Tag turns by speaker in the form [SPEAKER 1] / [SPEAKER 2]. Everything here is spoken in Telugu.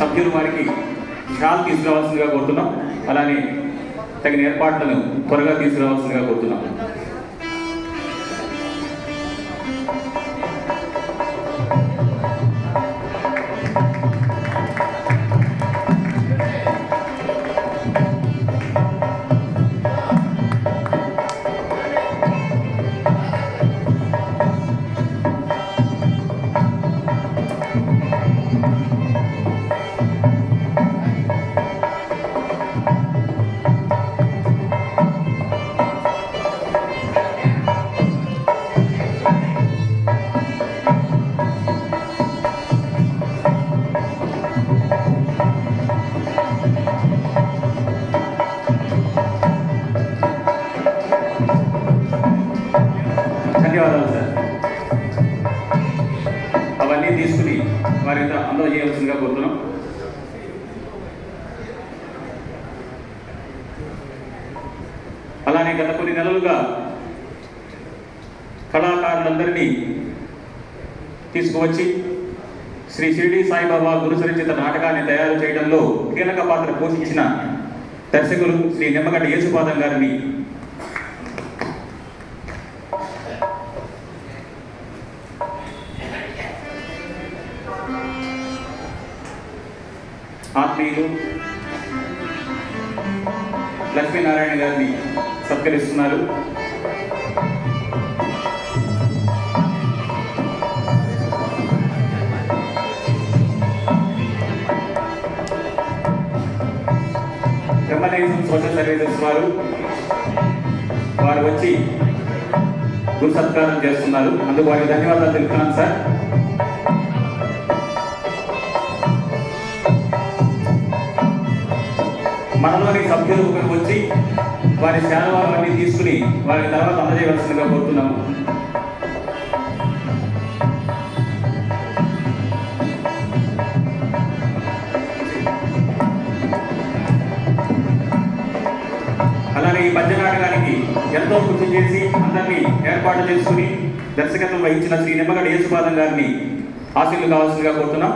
[SPEAKER 1] సభ్యులు వారికి షాల్ తీసుకురావాల్సిందిగా కోరుతున్నాం. అలానే తగిన ఏర్పాట్లను త్వరగా తీసుకురావాల్సిందిగా కోరుతున్నాం. అవన్నీ తీసుకుని వారి అందజేయవలసిందిగా కోరుతున్నాం. అలానే గత కొన్ని నెలలుగా కళాకారులందరినీ తీసుకువచ్చి శ్రీ షిరిడి సాయిబాబా గురుసరిచిత నాటకాన్ని తయారు చేయడంలో కీలక పాత్ర పోషించిన దర్శకులు శ్రీ నిమ్మగడ్డ యేసుపాదం గారిని ఆత్మీయులు లక్ష్మీనారాయణ గారిని సత్కరిస్తున్నారు. బ్రహ్మదేశం సోషల్ సర్వీసెస్ వారు వారు వచ్చి గురు సత్కారం చేస్తున్నారు. అందుకు వారికి ధన్యవాదాలు తెలుపుతున్నాను సార్. మనలోని సభ్యులు వచ్చి వారి శాలవాలు అన్ని తీసుకుని వారి తర్వాత అందజేయవలసిందిగా కోరుతున్నాము. అలానే ఈ మధ్య నాటకానికి ఎంతో కృషి చేసి అందరినీ ఏర్పాటు చేసుకుని దర్శకత్వం వహించిన శ్రీ నిమ్మగడ యేసుపాదం గారిని ఆశీర్లు కావాల్సిందిగా కోరుతున్నాం.